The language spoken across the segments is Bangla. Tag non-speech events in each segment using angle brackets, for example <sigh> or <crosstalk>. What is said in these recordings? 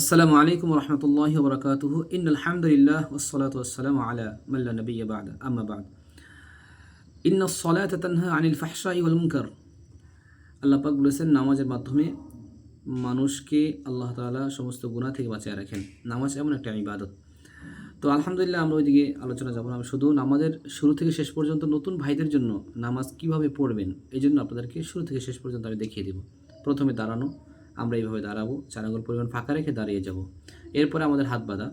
আসসালামু আলাইকুম রহমতুল্লাহ বরকাতুহ ইন আলহামদুলিল্লাহ ওসলাত ওসালাম আলা মাল্লা নবী বাদ। আম্মা বাদ। ইন্ন সলাত তানহা আনিল ফাহশাই ওয়াল মুনকার। আল্লাহ পাক বলেছেন, নামাজের মাধ্যমে মানুষকে আল্লাহ তাআলা সমস্ত গুনাহ থেকে বাঁচিয়ে রাখেন। নামাজ এমন একটা ইবাদত। তো আলহামদুলিল্লাহ আমরা ওইদিকে আলোচনা যাব না। আমি শুধু নামাজের শুরু থেকে শেষ পর্যন্ত নতুন ভাইদের জন্য নামাজ কীভাবে পড়বেন এই জন্য আপনাদেরকে শুরু থেকে শেষ পর্যন্ত আমি দেখিয়ে দেব। প্রথমে দাঁড়ানো। আমরা এইভাবে দাঁড়াবো, চার আঙুল পরিমাণ ফাঁকা রেখে দাঁড়িয়ে যাব। এরপরে আমাদের হাত বাঁধা।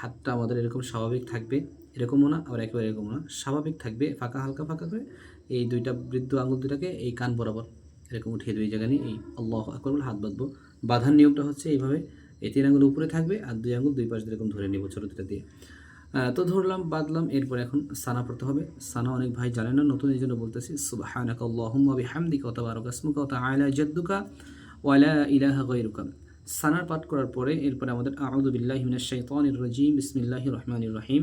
হাতটা আমাদের এরকম স্বাভাবিক থাকবে, এরকমও না, আবার একেবারে এরকমও না, স্বাভাবিক থাকবে, ফাঁকা, হালকা, ফাঁকা করে এই দুইটা বৃদ্ধ আঙুল দুটাকে এই কান বরাবর এরকম উঠিয়ে দুই জায়গা নিয়ে, এই আল্লাহ আকবর বলে হাত বাঁধবো। বাঁধার নিয়মটা হচ্ছে এইভাবে, এই তিন আঙুল উপরে থাকবে আর দুই আঙুল দুই পাশ এরকম ধরে নেব ছোটো দুটা দিয়ে তো ধরলাম, বাঁধলাম, এরপর এখন সানা পড়তে হবে। সানা অনেক ভাই জানে না, নতুন এই জন্য বলতেছি সুবহানাকা আল্লাহুম্মা বিহামদিকা ওয়া তাবারাকা ইসমুকা ওয়া তাআলা জাদ্দুকা। ওয়া লা ইলাহা গায়রুকা। সানার পাঠ করার পরে এরপরে আমাদের আউযু বিল্লাহি মিনাশ শাইতানির রাজিম, বিসমিল্লাহির রহমানির রহিম।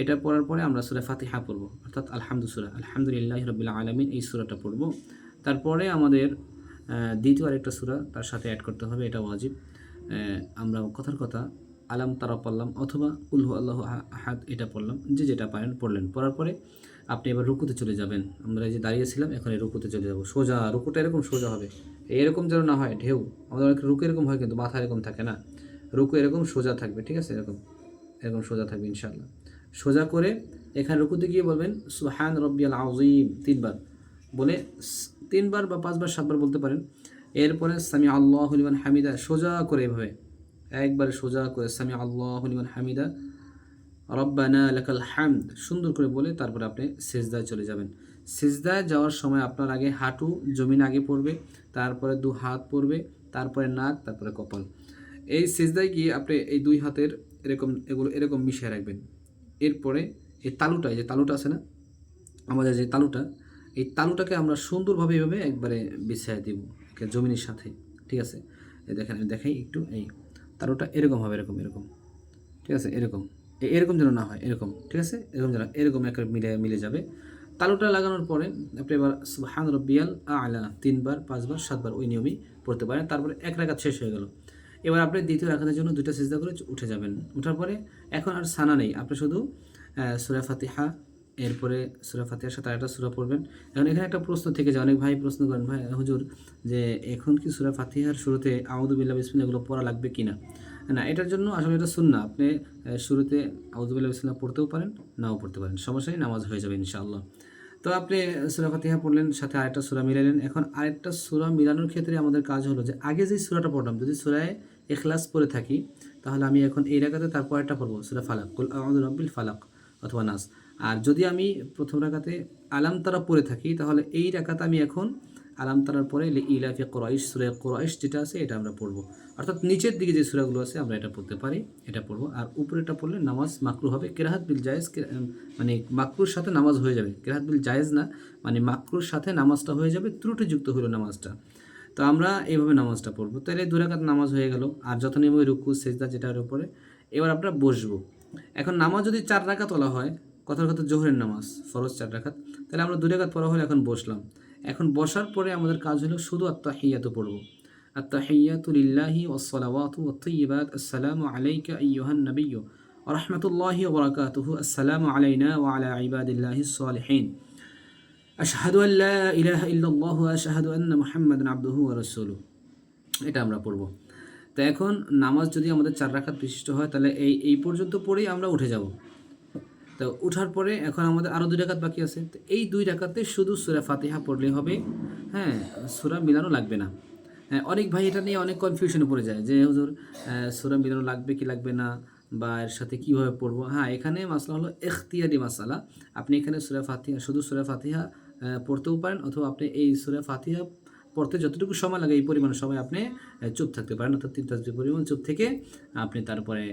এটা পড়ার পরে আমরা সূরা ফাতিহা পড়ব, অর্থাৎ আলহামদু সূরা, আলহামদুলিল্লাহি রাব্বিল আলামিন এই সূরাটা পড়ব। তারপরে আমাদের দ্বিতীয় আরেকটা সূরা, তার সাথে অ্যাড করতে হবে, এটা ওয়াজিব। আমরা কথার কথা, আলাম তারা পড়লাম অথবা উল্হু আল্লাহ আহাদ, এটা পড়লাম, যে যেটা পারেন পড়লেন। পড়ার পরে আপনি এবার রুকুতে চলে যাবেন। আমরা এই যে দাঁড়িয়েছিলাম, এখন এই রুকুতে চলে যাব। সোজা, রুকুটা এরকম সোজা হবে। এরকম যেন না হয়, ঢেউ। আমাদের অনেক রুকু এরকম হয়, কিন্তু মাথা এরকম থাকে না। রুকু এরকম সোজা থাকবে, ঠিক আছে? এরকম এরকম সোজা থাকবে, ইনশাআল্লাহ। সোজা করে এখানে রুকুতে গিয়ে বলবেন সুহান রব্বিয়াল আজিম তিনবার। বলে তিনবার বা পাঁচবার, সাতবার বলতে পারেন। এরপরে সামি আল্লাহ হলিমান হামিদা সোজা করে এভাবে। একবারে সোজা করে সামি আল্লাহ হলিমান হামিদা রব্বানা লাকাল হামদ। সুন্দর করে বলে তারপরে আপনি সেজদায় চলে যাবেন। সেজদায় যাওয়ার সময় আপনার আগে হাঁটু, জমিন আগে পড়বে, তারপরে দু হাত পড়বে, তারপরে নাক, তারপরে কপাল। এই সেজদায় গিয়ে আপনি এই দুই হাতের এরকম এগুলো এরকম মিশিয়ে রাখবেন। এরপরে এই তালুটা যে তালুটা আছে না? আমাদের যে তালুটা, এই তালুটাকে আমরা সুন্দরভাবে এইভাবে একবারে বিছিয়ে দিব জমিনের সাথে। ঠিক আছে? দেখেন, আমি দেখাই একটু, এই তালুটা এরকম হবে, এরকম এরকম। ঠিক আছে? এরকম। এরকম যেন না হয়, এরকম, ঠিক আছে? এরকম যেন, এরকম একটা মিলে মিলে যাবে। তালুটা লাগানোর পরে আপনি এবার সুবহান রব্বিয়াল আলা, তিনবার, পাঁচবার, সাতবার ওই নিয়মই পড়তে পারেন। তারপরে এক রাকাত শেষ হয়ে গেল। এবার আপনি দ্বিতীয় রাখাতের জন্য দুইটা সিজদা করে উঠে যাবেন। উঠার পরে এখন আর সানা নেই। আপনি শুধু সুরা ফাতিহা, এরপরে সুরা ফাতিহার সাথে আরেকটা সুরা পড়বেন। এখন এখানে একটা প্রশ্ন থেকে যায়। অনেক ভাই প্রশ্ন করেন, ভাই, হুজুর, যে এখন কি সুরা ফাতিহার শুরুতে আউদুবিল্লাহ বিসমিল্লাহ এগুলো পড়া লাগবে কি না না, এটার জন্য আসলে এটা শুন না আপনি শুরুতে আউদুবিল্লাহ বিসমিল্লাহ পড়তেও পারেন, নাও পড়তে পারেন। সমস্যা নেই, নামাজ হয়ে যাবে ইনশাআল্লাহ। তো আপনি সুরা ফাতিহা পড়লেন, সাথে আরেকটা সুরা মিলালেন এখন আরেকটা সুরা মিলানোর ক্ষেত্রে আমাদের কাজ হলো যে, আগে যে সুরাটা পড়লাম যদি সুরায় এখলাস পড়ে থাকি, তাহলে আমি এখন এই রাখাতে তারপর একটা পড়ব, সুরা ফালাক, কুল আউযু রব্বিল ফালাক অথবা নাস। আর যদি আমি প্রথম রাখাতে আলাম তারা পড়ে থাকি, তাহলে এই রাখাতে আমি এখন আলাম তারার পরে ইলাফি কোরাইশ, সুরে কোরাইশ যেটা আছে এটা আমরা পড়ব। অর্থাৎ নিচের দিকে যে সুরাগুলো আছে আমরা এটা পড়তে পারি, এটা পড়ব। আর উপরেটা পড়লে নামাজ মাকরু হবে। কেরাহাত বিল জায়েজ মানে মাকরুর সাথে নামাজ হয়ে যাবে। কেরাহাত বিল জায়েজ না মানে মাকরুর সাথে নামাজটা হয়ে যাবে ত্রুটিযুক্ত হলো নামাজটা। তো আমরা এইভাবে নামাজটা পড়ব। তাহলে দুরাকাত নামাজ হয়ে গেল, আর যত নিয়ম রুকু, সেজদা যেটার উপরে, এবার আমরা বসবো। এখন নামাজ যদি চার রাকাত তোলা হয়, কথার কথা জোহরের নামাজ, ফরজ চার রাকাত, তাহলে আমরা দুই পড়া হলে এখন বসলাম। এখন বসার পরে আমাদের কাজ হলো শুধু আত্মাহিয়াত পড়ব। আত্তাহিয়াতু লিল্লাহি ওয়াসসালাওয়াতু ওয়াত-তাইয়্যিবাত আসসালামু আলাইকা আইয়ুহান নাবিয়্যু। ওয়া রাহমাতুল্লাহি ওয়া বারাকাতুহু। আসসালামু আলাইনা ওয়া আলা ইবাদিল্লাহিস সালিহিন আশহাদু আন লা ইলাহা ইল্লাল্লাহু আশহাদু আন্না মুহাম্মাদান আবদুহু ওয়া রাসূলুহু। এটা আমরা পড়ব। তো এখন নামাজ যদি আমাদের চার রাকাত বিশিষ্ট হয়, তাহলে এই এই পর্যন্ত পড়েই আমরা উঠে যাব। তো উঠার পরে এখন আমাদের আরও দুই রাকাত বাকি আছে। তো এই দুই রাকাতে শুধু সুরা ফাতিহা পড়লেই হবে। হ্যাঁ সুরা মিলানো লাগবে না। হ্যাঁ, অনেক ভাই এটা নিয়ে অনেক কনফিউশনে পড়ে যায় যে হুজুর সুরা মিলানো লাগবে কি লাগবে না? বা এর সাথে কীভাবে পড়ব? হ্যাঁ এখানে মাসলা হলো এখতিয়ারি মাসালা। আপনি এখানে সুরা ফাতিহা শুধু সুরা ফাতিহা পড়তেও পারেন অথবা আপনি এই সুরা ফাতিহা পড়তে যতটুকু সময় লাগে, এই পরিমাণ সময় আপনি চুপ থাকতে পারেন। অর্থাৎ তিন তাসবিহ পরিমাণ চুপ থেকে আপনি তারপরে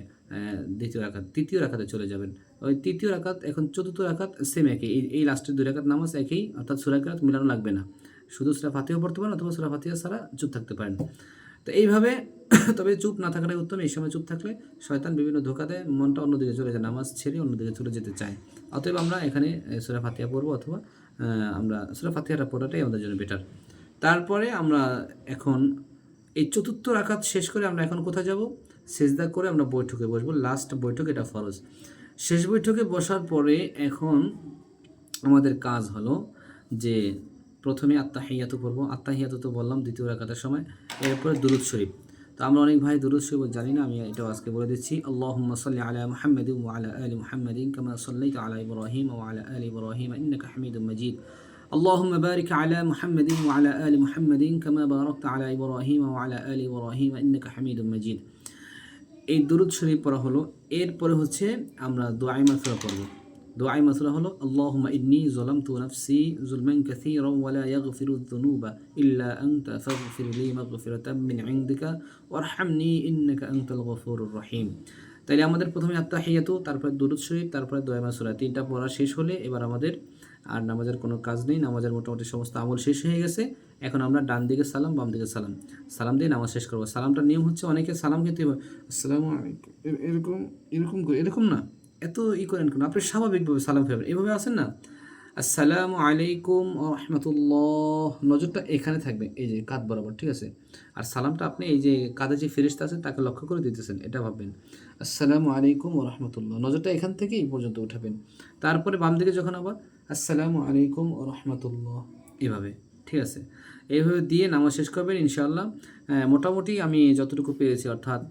দ্বিতীয় রাখাত, তৃতীয় রাখাতে চলে যাবেন। ওই তৃতীয় রাকাত এখন চতুর্থ রাকাত সেম একই। এই এই লাস্টের দুই রাকাত নামাজ একই, অর্থাৎ সুরা রাকাত মিলানো লাগবে না। শুধু সুরা ফাতিহা পড়তে পারেন অথবা সুরা ফাতিহা ছাড়া চুপ থাকতে পারেন। তো এইভাবে <coughs> তবে চুপ না থাকাটাই উত্তম। এই সময় চুপ থাকলে শয়তান বিভিন্ন ধোকা দেয়, মনটা অন্যদিকে চলে যায়, নামাজ ছেড়ে অন্যদিকে চলে যেতে চায়। অতএব আমরা এখানে সুরা ফাতিহা পড়ব অথবা আমরা সুরা ফাতিহাটা পড়াটাই আমাদের জন্য বেটার তারপরে আমরা এখন এই চতুর্থ রাকাত শেষ করে আমরা এখন কোথায় যাব? সেজদা করে আমরা বৈঠকে বসবো। লাস্ট বৈঠক, এটা ফরজ। শেষ বৈঠকে বসার পরে এখন আমাদের কাজ হলো যে প্রথমে আত্মাহিয়াতু পড়ব আত্মাহিয়াতু তো বললাম দ্বিতীয় রাকাতের সময়। এরপরে দুরুদ শরীফ। তো আমরা অনেক ভাই দুরুদ শরীফ জানি না, আমি এটাও আজকে বলে দিচ্ছি। আল্লাহুম্মা সাল্লি আলা মুহাম্মাদিন ওয়া আলা আলি মুহাম্মাদিন কামা সাল্লাইতা আলা ইব্রাহিম ওয়া আলা আলি ইব্রাহিম ইন্নাকা হামিদুম মাজিদ। اللهم بارك على محمد وعلى آل محمد كما باركت على إبراهيم وعلى آل إبراهيم إنك حميد مجيد এই দুরুদ শরীফ পড়া হলো এরপরে হচ্ছে আমরা দোয়াই মাসুরা পড়ব দোয়াই মাসুরা হলো আল্লাহুম্মা ইন্নী যালামতু নাফসি যুলমান কাসীরান ওয়া লা ইয়াগফিরু যুনুবা ইল্লা আনতা ফাগফির লি মাগফিরাতাম মিন ইনদিকা ওয়ারহামনি ইন্নাকা আনতাল গফুরুর রহিম তাইলে আমাদের প্রথমে আত্মাহিয়াতু তারপরে দুরুদ শরীফ তারপরে দোয়া মাসুরা তিনটা পড়া শেষ হলে এবার আমাদের আর নামাজের কোনো কাজ নেই, নামাজের মোটামুটি সমস্ত আমল শেষ হয়ে গেছে। এখন আমরা ডান দিকে সালাম, বাম দিকে সালাম। সালাম দিয়ে নামাজ শেষ করব। সালামটার নিয়ম হচ্ছে অনেকে সালাম খেতে আসসালামু আলাইকুম। এরকম এরকম এরকম না। এত ই করেন কেন? আপনি স্বাভাবিকভাবে সালাম ফেরবেন এভাবে আছেন না? আসসালামু আলাইকুম রহমতুল্লাহ। নজরটা এখানে থাকবে। এই যে কাঁধ বরাবর, ঠিক আছে? আর সালামটা আপনি এই যে কাঁধে যে ফেরিস্তা আছে তাকে লক্ষ্য করে দিতেছেন। এটা ভাববেন। আসসালামু আলাইকুম রহমতুল্লাহ। নজরটা এখান থেকে এই পর্যন্ত উঠাবেন। তারপরে বাম দিকে যখন আবার আসসালামু আলাইকুম ও রহমতুল্লাহ। এভাবে, ঠিক আছে। এইভাবে দিয়ে নামাজ শেষ করবেন, ইনশাআল্লাহ। মোটামুটি আমি যতটুকু পেরেছি, অর্থাৎ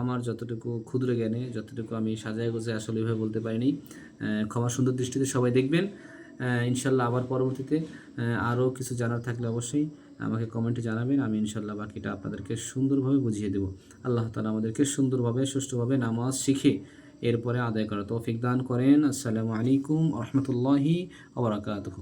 আমার যতটুকু ক্ষুদ্র জ্ঞানে, যতটুকু আমি সাজায় গোজে আসলে এভাবে বলতে পারিনি। ক্ষমা সুন্দর দৃষ্টিতে সবাই দেখবেন। ইনশাল্লাহ আবার পরবর্তীতে আরও কিছু জানার থাকলে অবশ্যই আমাকে কমেন্টে জানাবেন। আমি ইনশাল্লাহ বাকিটা আপনাদেরকে সুন্দরভাবে বুঝিয়ে দেবো। আল্লাহ তালা আমাদেরকে সুন্দরভাবে, সুষ্ঠুভাবে নামাজ শিখে এরপরে আদায় করা তৌফিক দান করেন। আসসালামু আলাইকুম রহমতুল্লাহি আবরাকাতহ